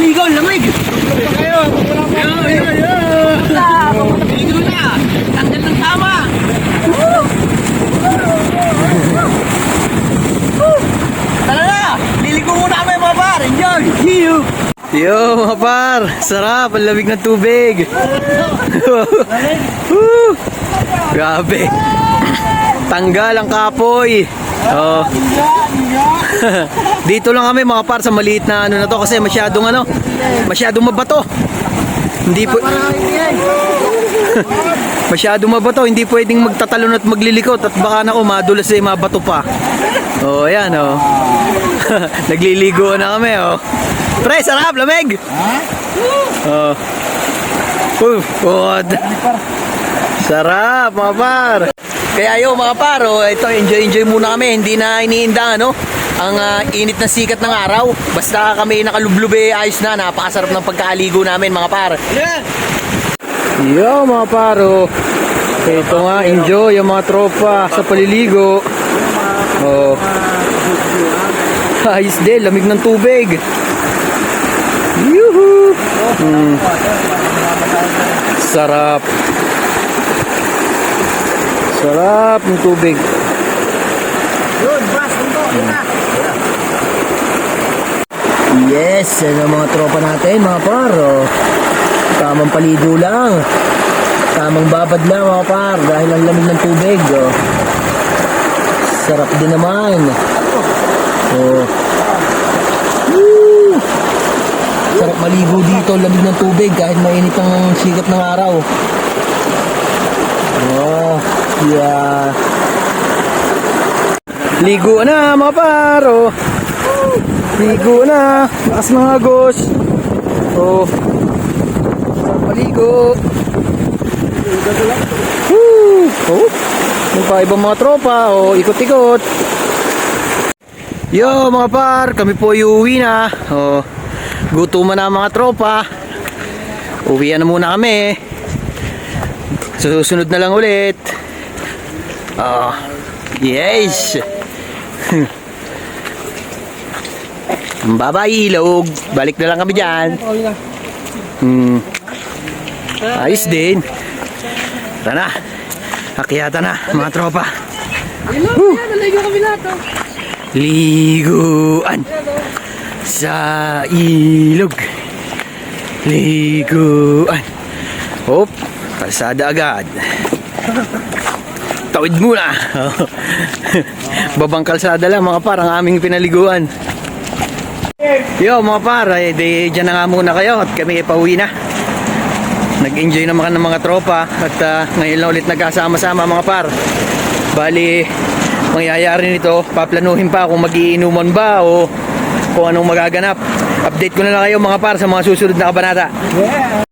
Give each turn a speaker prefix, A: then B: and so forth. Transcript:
A: maligaw, lamig. Ito kayo. Yo, yo, yo. Maligaw na. Tanggal ng tama. Tara na. Liligo muna kami mga par. Enjoy. See. Yo mga sarap, ang lamig ng tubig. Grabe. Tanggal ang kapoy. Oh. Dito lang kami mga par sa maliit na ano na to kasi masyadong ano, masyadong mabato. Hindi po Masyadong mabato, hindi pwedeng magtatalon at maglilikot at baka na madulas ay mabato pa. Oh, ayan oh. Nagliligo na kami oh. Pre, sarap, lamig. Oh. Uh, God. Sarap, mga par. Kaya yo mga par, oh, ito enjoy enjoy muna kami, hindi na iniinda ano ang ah, init na sikat ng araw. Basta kami nakalublube ayos na, napakasarap ng pagkaaligo namin mga par. Yo mga paro. Ito nga, enjoy yung mga tropa sa paliligo. Oh. Ayos din, lamig ng tubig. Yuhu! Mm. Sarap. Sarap ng tubig. Yes, yan ang mga tropa natin, mga paro. Tamang paligo lang. Tamang babad lang mga par dahil ang lamig ng tubig. Oh. Sarap din naman. Oh. Woo! Sarap maligo dito, lamig ng tubig kahit mainit ang sikat ng araw. Oh, yeah. Ligo na mga paro. Ligo na. Lakas ng agos. Oh. Sarap maligo. Woo! Oh. Yung pa mga tropa. Oh, ikot-ikot. Yo mga par, kami po uuwi na. Oh. Gutuman na mga tropa. Uwi na muna kami. Susunod na lang ulit. Oh. Yes. Bye-bye, ilog. Balik na lang kami dyan. Hmm. Ayos din. Tara na. Akyata na, mga tropa.
B: Yan, naligo kami lahat. Oh.
A: Liguan sa ilog. Liguan. Hop, kalsada agad. Tawid muna. Babang kalsada lang mga par ang aming pinaliguan. Yo mga par, eh, di, dyan na nga muna kayo at kami pauwi na. Nag-enjoy naman ng mga tropa at ah, ngayon lang ulit nagkasama-sama mga par. Bali, mangyayari nito, paplanuhin pa kung magiinuman ba o kung anong magaganap. Update ko na lang kayo mga par sa mga susunod na kabanata.